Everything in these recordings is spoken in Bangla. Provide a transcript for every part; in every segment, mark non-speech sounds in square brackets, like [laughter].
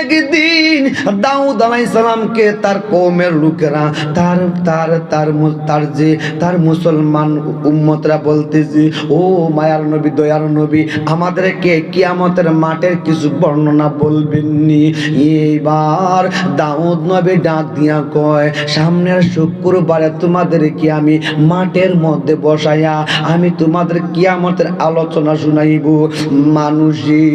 একদিন দাউদ আলাইসালামকে তার কৌমের লোকেরা, তার তার তার তার যে, তার মুসলমান উম্মতরা বলতেছে, ও মায়ার নবী, দয়ার নবী, আমাদেরকে কিয়ামতের মাঠের কিছু বর্ণনা বলবেননি? এইবার দাউদ নবী ডাক দিয়া কয়, সামনের শুক্রবারে তোমাদেরকে আমি মাঠের মধ্যে বসাইয়া, আমি তোমাদের কিয়ামতের আলোচনা শুনাইব। মানুষই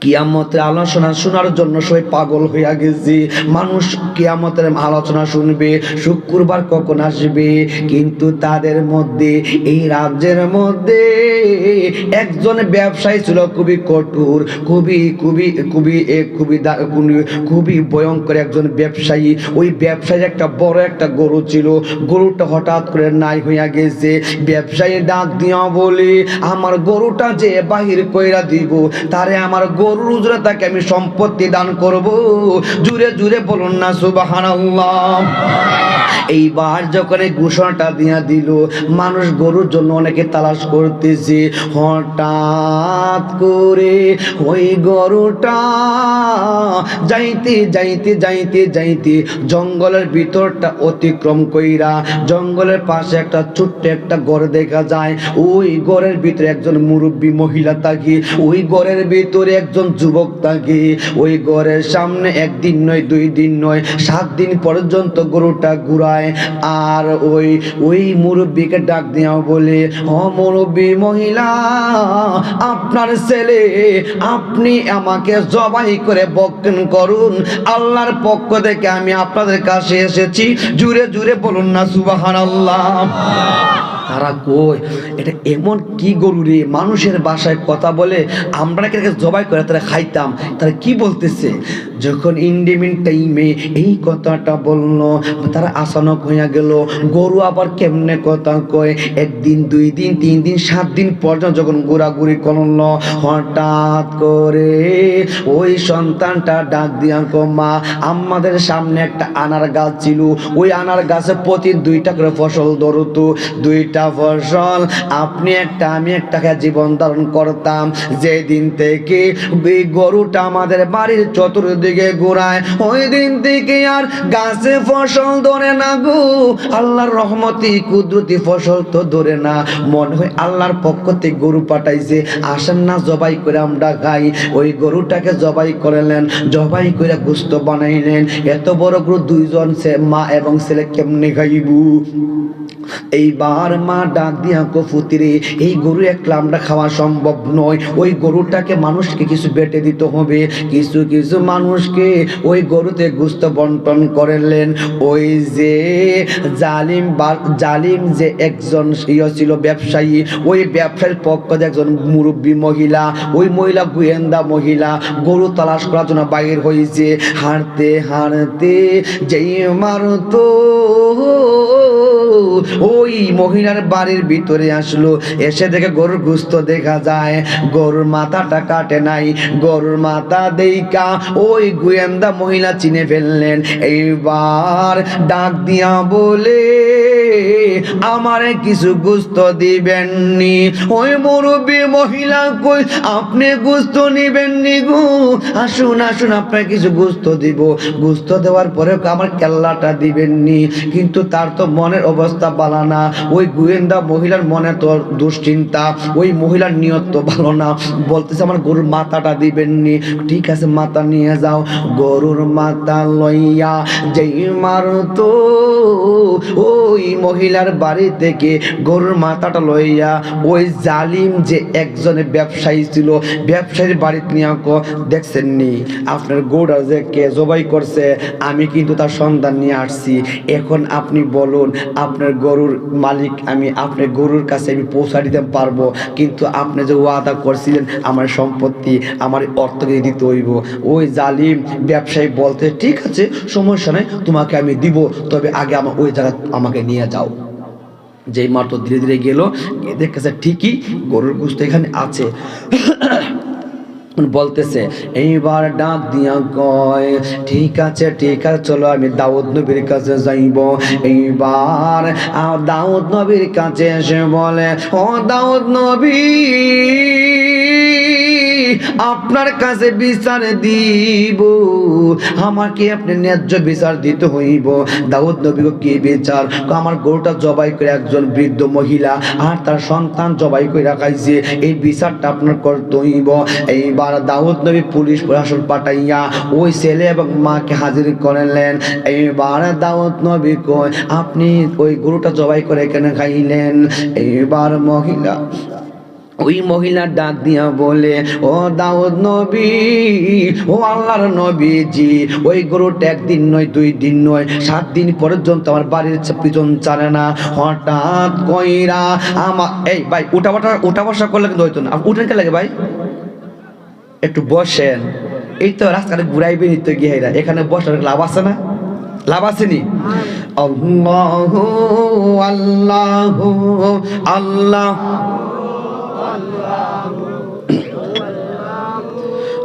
কিয়ামতের আলোচনা শোনার জন্য সবাই পাগল হইয়া গেছে। মানুষ কিয়ামতের আলোচনা শুনবে, শুক্রবার কখন আসবে? কিন্তু তাদের মধ্যে, এই রাজ্যের মধ্যে একজন ব্যবসায়ী ছিল খুবই কঠোর, খুবই খুবই খুবই খুবই খুবই- ভয়ঙ্কর একজন ব্যবসায়ী। ওই ব্যবসায়ী একটা বড় একটা গরু ছিল। গরুটা হঠাৎ করে নাই হইয়া গেছে। ব্যবসায়ী ডাক দিয়া বলে, আমার গরুটা যে বাহির কইরা দিব, তারে আমার গরুর উজরে তাকে আমি সম্পত্তি দান করব। জুড়ে জুড়ে বলুন না সুবহানাল্লাহ। এইবার যখন এই ঘোষণাটা দিয়া দিল, মানুষ গরুর জন্য অনেকে তালাশ করতেছে, হঠাৎ করে ওই গরুটা যাইতে যাইতে যাইতে যাইতে জঙ্গলের ভিতরটা অতিক্রম কইরা জঙ্গলের পাশে একটা ছোট্ট একটা ঘর দেখা যায়। ওই ঘরের ভিতরে একজন মুরব্বী মহিলা থাকে, ওই ঘরের ভিতরে একজন যুবক থাকে। ওই ঘরের সামনে একদিন নয়, দুই দিন নয়, সাত দিন পর্যন্ত গরুটা ঘুরায় আর ওই ওই মুরব্বীকে ডাক দেওয়া বলে, ও মুরব্বী মহিলা, আপনার ছেলে, আপনি আমাকে জবাই করে বক্ষণ করুন। আল্লাহর পক্ষ থেকে আমি আপনাদের কাছে এসেছি। জুড়ে জুড়ে বলুন না সুবাহান আল্লাহ তারা কই? এটা এমন কি গরু রে? মানুষের বাসায় কথা বলে আমরা কে জবাই করে তারা খাইতাম। তারা কি বলতেছে? যখন ইন্ডিমিন টাইমে এই কথাটা বলল, তারা আসানক হইয়া গেল। গরু আবার কেমনে কথা কয়? একদিন, দুই দিন, তিন দিন, সাত দিন পর্যন্ত যখন ঘোরাঘুরি করল, হঠাৎ করে ওই সন্তানটা ডাক দিয়া মা, আমাদের সামনে একটা আনার গাছ ছিল। ওই আনার গাছে প্রতি দুইটা করে ফসল ধরতো। দুইটা ফসল। আপনি একটা, আমি একটা খেয়ে জীবন ধারণ করতাম। যেদিন থেকে এই গরুটা আমাদের বাড়ির চতুর্দিকে ঘোরায় ওই দিন থেকে আর গাছে ফসল ধরে না গো। আল্লাহর রহমতি কুদরতি ফসল তো ধরে না। মনে হয় আল্লাহর পক্ষ থেকে গরু পাঠাইছে। আসেন না, জবাই করে আমরা খাই। ওই গরুটাকে জবাই করলেন, জবাই করে গুস্ত বানাইলেন। এত বড় গরু দুইজন মা এবং ছেলে কেমনে খাইবু? এইবার মা ডাক দিয়া কফুতিরে এই গরু একলা আমরা খাওয়া সম্ভব নয়। ওই গরুটাকে মানুষকে কিছু বেটে দিতে হবে। কিছু কিছু মানুষকে ওই গরুতে গুস্ত বন্টন করলেন। ওই যে জালিম জালিম যে একজন ইয়ে ছিল ব্যবসায়ী, ওই ব্যবসায়ীর পক্ষ একজন মুরব্বী মহিলা, ওই মহিলা গোয়েন্দা মহিলা, গরু তালাশ করার জন্য বাইর হয়েছে হাঁটতে হাঁটতে যেই মারতো, ওই মহিলার বাড়ির ভিতরে আসলো। এসে দেখে গরুর গুস্ত দেখা যায়। গরুর মাথাটা কাটে নাই। গরুর মাথা দেইকা ওই গোয়েন্দা মহিলা চিনে ফেললেন। এইবার ডাক দিয়া বলে আমারে কিছু গুস্ত দিবেননি। ওই মুরব্বী মহিলা কই, আপনি গুস্ত নিবেননি গো? আসুন আসুন আপনার কিছু গুস্ত দিব। গুস্ত দেওয়ার পরে আমার কেল্লাটা দিবেননি? কিন্তু তার তো মনের অবস্থা ভালো না। ওই গোয়েন্দা মহিলার মনে তো দুশ্চিন্তা। ওই মহিলার নিয়ত তো ভালো না। বলতেছে আমার গরুর মাথাটা দিবেননি। ঠিক আছে, মাথা নিয়ে যাও। গরুর মাথা লইয়া যেই মারতো, ওই মহিলার বাড়ি থেকে গরুর মাথাটা লইয়া ওই জালিম যে একজনে ব্যবসায়ী ছিল, ব্যবসায়ীর বাড়িতে নিয়ে দেখছেন নি আপনার গরুটা যে কে জবাই করছে, আমি কিন্তু তার সন্ধান নিয়ে আসছি। এখন আপনি বলুন, আপনার গরুর মালিক, আমি আপনার গরুর কাছে আমি পৌঁছা দিতে পারব, কিন্তু আপনি যে ওয়াদা করছিলেন, আমার সম্পত্তি, আমার অর্থকে দিতে হইব। ওই জালিম ব্যবসায়ী বলতে, ঠিক আছে, সমস্যা নেই, তোমাকে আমি দিব, তবে আগে আমার ওই জায়গা আমাকে নিয়ে যাও। যেই মাত্র ধীরে ধীরে গেল, এদের দেখতেছে ঠিকই গরুর গুস্ত এখানে আছে। [clears throat] বলতেছে, এইবার ডাক দিয়া কয়, ঠিক আছে ঠিক আছে, চলো আমি দাউদ নবীর কাছে যাইব। এইবার দাউদ নবীর কাছে এসে বলে, ও দাউদ নবী আপনার কাছে বিচার দিব। আমাকে আপনি ন্যায্য বিচার দিতে হইব। দাউদ নবীকে কি বিচার? আমার গরুটা জবাই করে একজন বৃদ্ধ মহিলা আর তার সন্তান জবাই করে রাখাইছে। এই বিচারটা আপনার করতে হইব। এইবার দাউদ নবী পুলিশ প্রশাসন পাঠাইয়া ওই ছেলে এবং মাকে হাজির করলেন। এইবার দাউদ নবী কয়, আপনি ওই গরুটা জবাই করে কেন খাইলেন? এইবার মহিলা ওই মহিলা ডাক দিয়া বলে ও দাউদ নবী ও আল্লাহর নবীজি ওই গরুটা একদিন নয় দুই দিন নয় সাত দিন পর্যন্ত আমার বাড়ির পিছন চালে না। হঠাৎ কইরা আমা এই ভাই উঠা বসা উঠা বসা করলে কিন্তু হইতো না। উঠেন কে লাগে ভাই? একটু বসেন। এই তো রাস্তাটা ঘুরাইবে নিতে গিয়ে এখানে বসার লাভ আছে না? লাভ আসেনি আল্লাহ আল্লাহ আল্লাহ।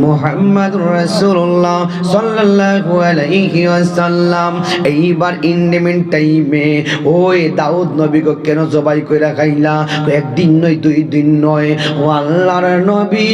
মোহাম্মদ হো আল্লাহ এইবার ইন্ডিমেন্ট টাইমে, ওই দাউদ নবীকে কেন জবাই করে রাখাইলা? একদিন নয়, দুই দিন নয়। আল্লাহর নবী,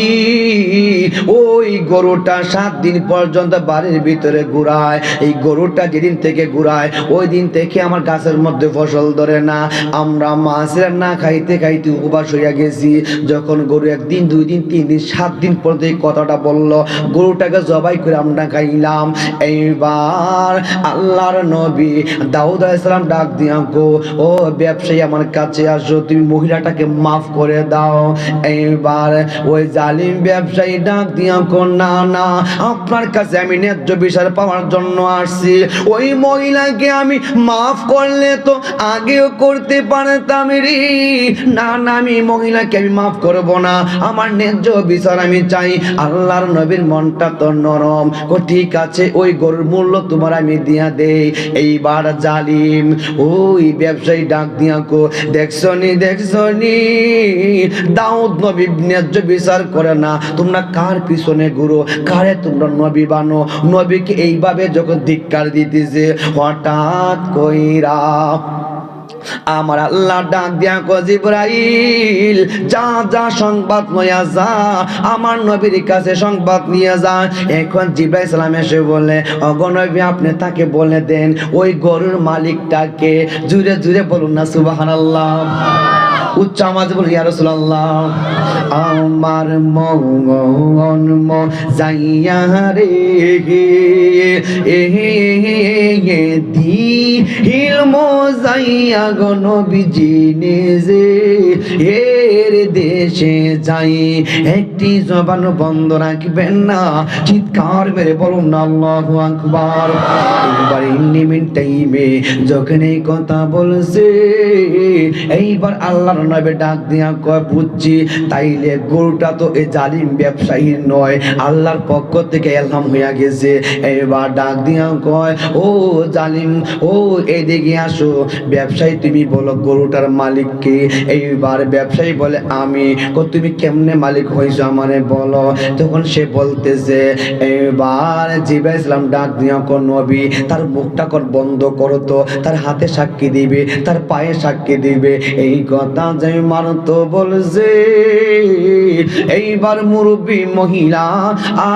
ওই গরুটা সাত দিন পর্যন্ত বাড়ির ভিতরে ঘুরায়। এই গরুটা যেদিন থেকে ঘুরায়, ওই দিন থেকে আমার গাছের মধ্যে ফসল ধরে না। আমরা মাছের না খাইতে খাইতে উপবাস হইয়া গেছি। যখন গরু একদিন, দুই দিন, তিন দিন, সাত দিন পর্যন্ত এই কথাটা বলল, গরুটাকে জবাই করে আমরা খাইলাম। এইবার আল্লাহর নবী দাউদ আলাইসালাম ডাক দিয়া গো, ও ব্যবসায়ী আমার কাছে আসো, তুমি মহিলাটাকে মাফ করে দাও। এইবার ওই জালিম ব্যবসায়ী ডাক দিয়া না না, আপনার কাছে আমি ন্যায্য বিচার পাওয়ার জন্য আসছি। ওই মহিলাকে আমি মাফ করলে তো আগেও করতে পারতাম রে। না না, আমি মহিলাকে আমি মাফ করব না। আমার ন্যায্য বিচার আমি চাই। আল্লাহর নবীর মনটা তো নরম। ও ঠিক আছে, ওই গরুর মূল্য তোমার আমি দিয়া দেই। এইবার জালিম, ওই ব্যবসায়ী ডাক দিয়া কো দেখছনি দেখছনি দাউদ নবী ন্যায্য বিচার করে না। তোমরা কার পিছনে ঘুরো? কারে তোমরা নবী বানো? নবীকে এইভাবে যখন ধিক্কার দিতেছে, হঠাৎ কইরা আমার আল্লাহ ডাক দিয়া কো জিব্রাইল, যা যা, সংবাদ নয়া যা। আমার নবীর কাছে সংবাদ নিয়ে যা। এখন জিব্রাইল সালাম এসে বলে অগনবী আপনি তাকে বলে দেন, ওই গরুর মালিকটাকে জুড়ে জুড়ে বলুন না, সুবহানাল্লাহ। উচ্চ আওয়াজে বলি ইয়া রাসূলুল্লাহ, আমার মন ম যাইয়া রে এ দি হিল মো যাইয়া গণ বিজিনে যে এর দেশে যাই, একটি জবান বন্ধ রাখবেন না, চিৎকার মেরে বলুন না আল্লাহু আকবার। ইন্ডিমিন টাইমে যখন এই কথা বলছে, এইবার আল্লাহর ডাক দিয়া কয়, বুঝছি, তাইলে গরুটা তো এই জালিম ব্যবসায়ীর নয়। আল্লাহর পক্ষ থেকে এলহাম হইয়া গেছে। এবার ডাক দিয়া কয়, ও জালিম, ও এদিকে আসো। ব্যবসায়ী, তুমি বলো গরুটার মালিককে এইবার ব্যবসায়ী বলে, আমি। কো, তুমি কেমনে মালিক হয়েছো আমারে বলো? তখন সে বলতেছে এবার জিবা ইসলাম ডাক দিয়া কর নবী, তার মুখটা কর বন্ধ করো তো। তার হাতে সাক্ষী দিবে, তার পায়ে সাক্ষী দিবে। এই কথা যে মারতো বলছে, এইবার মুরব্বী মহিলা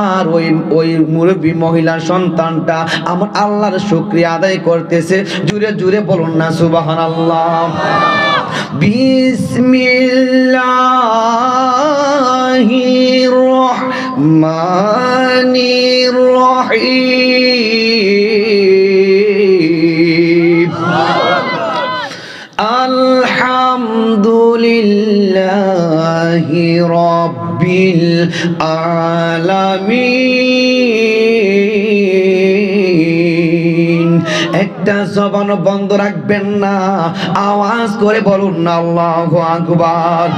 আর ওই ওই মুরব্বী মহিলার সন্তানটা আমার আল্লাহর শুক্রিয়া আদায় করতেছে। জুড়ে জুড়ে বলুন না সুবাহান আল্লাহ বিসমিল্লাহির রহমানির রহিম। رب العالمين. একটা জবান বন্ধ রাখবেন না। আওয়াজ করে বলুন না আল্লাহু আকবার।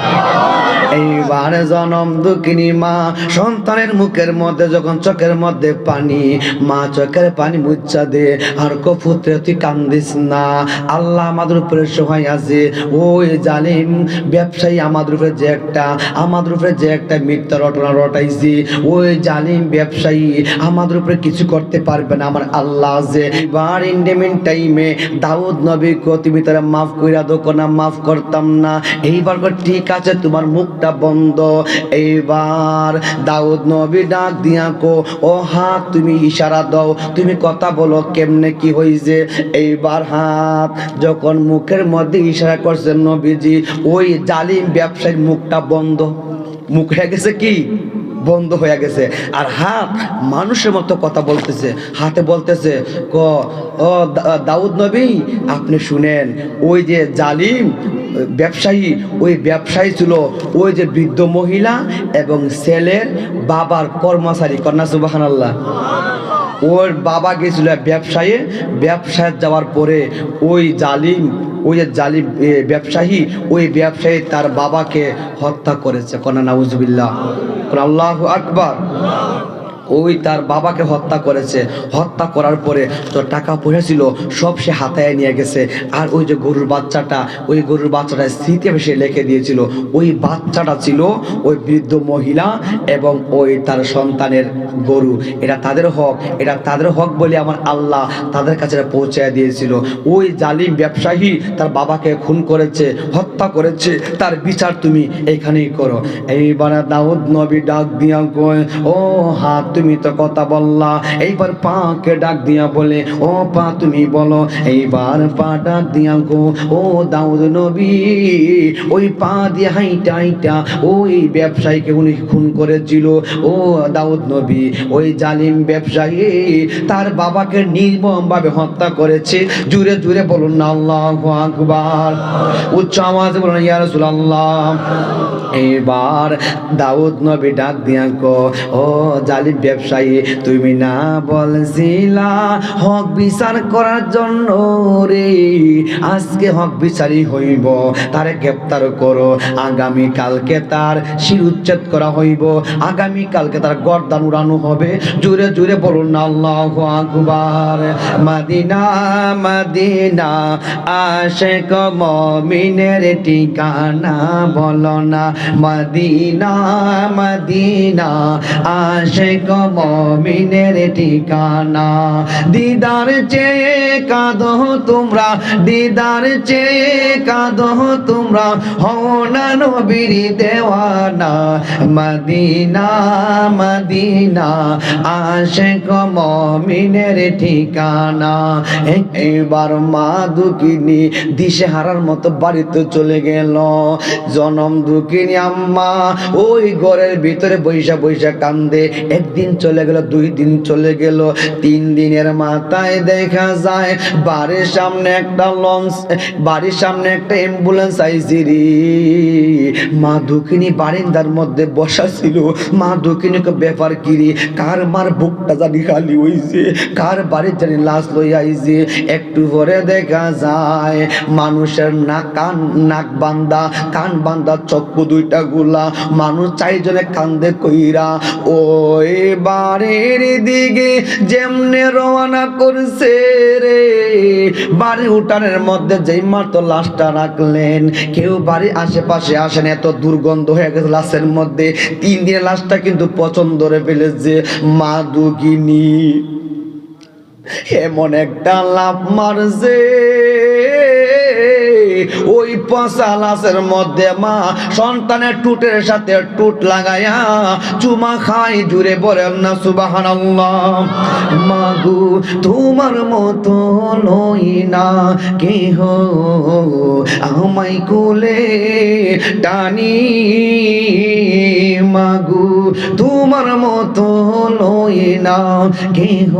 এইবার জনম দুঃখিনী মা, সন্তানের মুখের মধ্যে, যখন চোখের মধ্যে পানি, মা চোখের পানি মুচ্ছা দে, আর কপুত্রে তুই কান্দিস না। আল্লাহ আমাদের উপরে সহায় আছে। ওই জালিম ব্যবসায়ী আমাদের উপরে যে একটা, আমাদের উপরে যে একটা মিথ্যা রটনা রটাইছি, ওই জালিম ব্যবসায়ী আমাদের উপরে কিছু করতে পারবে না। আমার আল্লাহ আছে। এবার ইন্ডেমেন্ট টাইমে দাউদ নবী কো তুমি তারা মাফ কইরা দোকো না মাফ করতাম না। এইবার ঠিক আছে, তোমার মুখটা বন্ধ। এইবার দাউদ নবী ডাক দিয়া কো, ও হাত, তুমি ইশারা দাও, তুমি কথা বলো কেমনে কি হইছে? এইবার হাত যখন মুখের মধ্যে ইশারা করছেন নবীজি, ওই জালিম ব্যবসায়ীর মুখটা বন্ধ। মুখ হয়ে গেছে কি? বন্ধ হয়ে গেছে। আর হাত মানুষের মতো কথা বলতেছে। হাতে বলতেছে, ক, ও দাউদ নবী, আপনি শুনেন, ওই যে জালিম, ব্যবসায়ী, ওই ব্যবসায়ী ছিল, ওই যে বৃদ্ধ মহিলা এবং ছেলের বাবার কর্মচারী, কন্যা সুবাহান আল্লাহ ওর বাবা গেছিল ব্যবসায়ে, ব্যবসায় যাওয়ার পরে ওই জালিম, ওই যে জালিম ব্যবসায়ী, ওই ব্যবসায়ী তার বাবাকে হত্যা করেছে। কন্যা নাউজুবিল্লাহ। আল্লাহ আকবার ওই তার বাবাকে হত্যা করেছে। হত্যা করার পরে তো টাকা পয়সা ছিল, সব সে হাতায় নিয়ে গেছে। আর ওই যে গরুর বাচ্চাটা, ওই গরুর বাচ্চাটা স্মৃতি সে লিখে দিয়েছিল। ওই বাচ্চাটা ছিল ওই বৃদ্ধ মহিলা এবং ওই তার সন্তানের গরু। এটা তাদের হক, এটা তাদের হক বলে আমার আল্লাহ তাদের কাছে পৌঁছায় দিয়েছিল। ওই জালিম ব্যবসায়ী তার বাবাকে খুন করেছে, হত্যা করেছে। তার বিচার তুমি এখানেই করো। এইবার দাউদ নবী ডাক দিয়া কয়, ও হাত তুমি তো কথা বললা। এইবার পাকে ডাক দিয়া বলে, ও পা, তুমি বলো, এইবার পা ডাক দিয়া গো, ও দাউদ নবী, ওই পা দিয়ে হাইটা হাইটা, ওই ব্যবসায়ীকে উনি খুন করেছিল। ও দাউদ নবী, ওই জালিম ব্যবসায়ী, তার বাবাকে নির্মম ভাবে হত্যা করেছে। জুড়ে জুড়ে বলুন না, আল্লাহ আকবার। উচ্চ আওয়াজে বলুন, ইয়া রাসূলুল্লাহ। এবার দাউদ নবী ডাক দিয়া গো, ও জালিম ব্যবসায়ী, তুমি না বলছিলা হক বিচার করার জন্য রে। আজকে হক বিচারই হইব, তারে গ্রেপ্তার করো। আগামী কালকে তার শির উচ্ছেদ করা হইব। আগামী কালকে তার গর্দান উড়ানো হবে। জুড়ে জুড়ে বলুন না আল্লাহু আকবার। মাদিনা মাদিনা, আশেক মমিনের ঠিকানা বলো না। মদিনা মদিনা, আশেক মমিনের ঠিকানা। দিদার চেয়ে কাঁদো তোমরা, দিদার চেয়ে কাঁদো তোমরা। হও না নবীর দেওয়ানা, মদিনা মদিনা। আশেক মমিনের ঠিকানা। এবার মা দুকিনি দিশে হারার মতো বাড়িতে চলে গেল। জনম দুকিনি আম্মা ওই ঘরের ভিতরে বৈশা বৈশা কান্দে, একদিন চলে গেল, দুই দিন চলে গেল, তিন দিনের মাথায় দেখা যায়, বাড়ির সামনে একটা লঞ্চ, বাড়ির সামনে একটা অ্যাম্বুলেন্স আইসি রে মা দুঃখিনী বারিন্দার মধ্যে বসা ছিল। মা দুঃখিনীকে ব্যাপার কিরি কার মার বুকটা জানি খালি হইছে, কার বাড়ির জানি লাশ লই আইছে, একটু পরে দেখা যায়, মানুষের নাক, কান, নাক বান্দা, কান বান্দা, চক্ষু দুইটা গুলা, মানুষ চাইজনে কান্দে কইরা, ওই বাড়ির দিকে যেমনে রওনা করছে রে, বাড়ি উঠানের মধ্যে যেই মাত্র লাশটা রাখলেন, কেউ বাড়ির আশেপাশে আসেন, এত দুর্গন্ধ হয়ে গেছে লাশের মধ্যে। তিন দিনের লাশটা কিন্তু পছন্দ করে ফেলেছে মা দুগিনী এমন একটা লাভ মারছে। ওই পচা লাশের মধ্যে মা সন্তানের টুটের সাথে টুট লাগায়া চুমা খাই জুড়ে বলেন, না সুবাহান মাগু তোমার মতো নই না কেহ। আমায় কোলে টানি মাগু তোমার মতো নই না কেহ।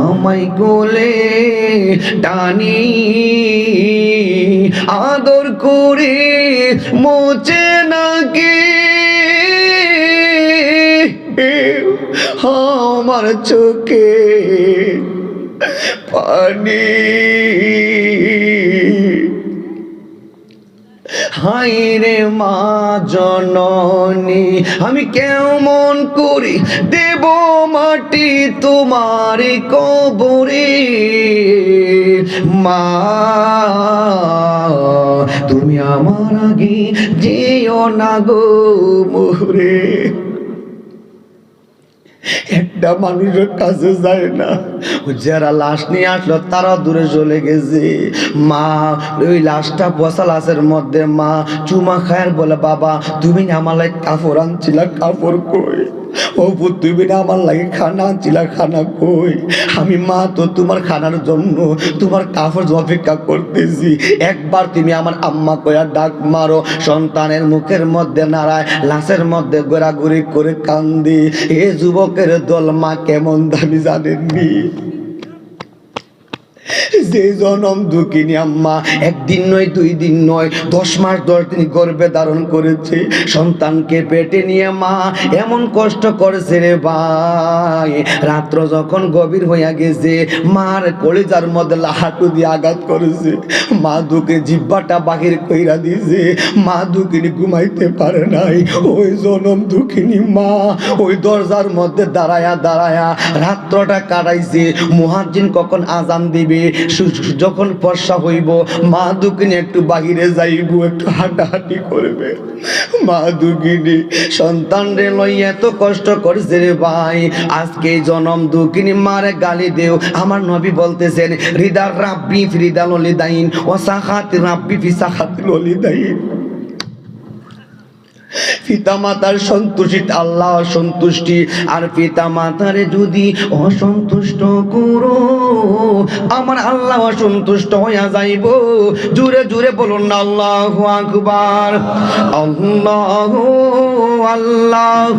আমায় কোলে টানি আদর করে মোচে নাকি? আমার চোখে পানি। হাই রে মা জননী আমি কেমন করি? দেব মাটি তোমার কবরে। মা, তুমি আমার আগে যেও না গো মোরে একটা মানুষের কাছে যায় না। যারা লাশ নিয়ে আসলো তারা দূরে চলে গেছে। মা ওই লাশটা বসা লাশের মধ্যে মা চুমা খায়ার বলে বাবা তুমি আমার লাগে কাপড় আনছিলা কাপড় কই? পুত, তুমি না আমার লাগে খানা খানা কই? আমি মা তো তোমার খানার জন্য তোমার কাপড় অপেক্ষা করতেছি। একবার তুমি আমার আম্মা কয়া ডাক মারো সন্তানের মুখের মধ্যে নাড়ায় লাশের মধ্যে ঘোরাঘুরি করে কান্দি। এ যুবকের দল মা কেমন দামি জানেননি। Thank you. যে জনম আম্মা, একদিন নয়, দুই দিন নয়, দশ মাস দশ দিন ধারণ করেছে। সন্তানকে পেটে নিয়ে মা এমন কষ্ট করেছে রে ভাই। রাত্র যখন গভীর হইয়া গেছে, মার কলিজার মধ্যে হাঁটু দিয়ে আঘাত করেছে। মা দুকে জিব্বাটা বাহির কইরা দিয়েছে, মা দুঃখিনী ঘুমাইতে পারে নাই। ওই জনম দুঃখিনী মা ওই দরজার মধ্যে দাঁড়ায়া দাঁড়ায়া রাত্রটা কাটাইছে। মুহাজ্জিন কখন আজান দিবে? যখন বর্ষা হইব, মা দুকিনি একটু বাহিরে যাইব, একটু হাঁটাহাঁটি করবে। মা দুকিনি সন্তান রে লই এত কষ্ট করছে রে ভাই, আজকে জনম দুকিনি মারে গালি দেও। আমার নবী বলতেছেন হৃদার রাব্বি ফিরিদা ললিদাইন ও সাহাত রাব্বি ফি সাহাত ললিদাইন। পিতা মাতার সন্তুষ্টি, আল্লাহ সন্তুষ্টি। আর পিতা মাতারে যদি অসন্তুষ্ট করো, আমার আল্লাহ অসন্তুষ্ট হইয়া যাইব। জুড়ে জুড়ে বলুন না, আল্লাহ আকবার। আল্লাহ আল্লাহ।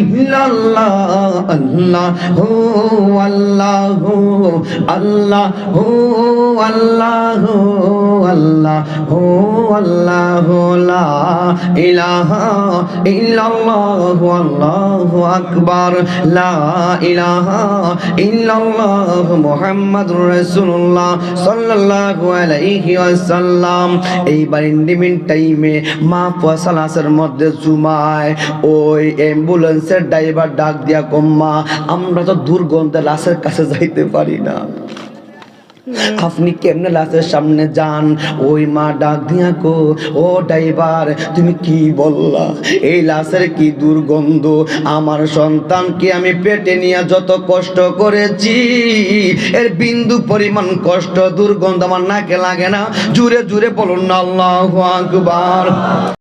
ইল্লাল্লাহ, আল্লাহু আল্লাহু আল্লাহু আল্লাহু আল্লাহু আল্লাহু লা ইলাহা ইল্লাল্লাহু, আল্লাহু আকবার, লা ইলাহা ইল্লাল্লাহ মুহাম্মাদুর রাসূলুল্লাহ সাল্লাল্লাহু আলাইহি ওয়াসাল্লাম। এইবার ইন্ডিমিন টাইমে মা ফসলাসের মধ্যে জুমায়, ওই অ্যাম্বুলেন্সের ড্রাইভার ডাক দিয়া কম্মা আমরা তো দুর্গন্ধে লাশের কাছে যাইতে পারি না। আপনি কেমনে লাশের সামনে যান? ওই মা ডাক দিয়া কো ও ড্রাইভার তুমি কি বললা? এই লাশের কি দুর্গন্ধ? আমার সন্তানকে আমি পেটে নিয়ে যত কষ্ট করেছি এর বিন্দু পরিমাণ কষ্ট দুর্গন্ধ আমার নাকে লাগে না। জুড়ে জুড়ে বলুন আল্লাহু আকবার।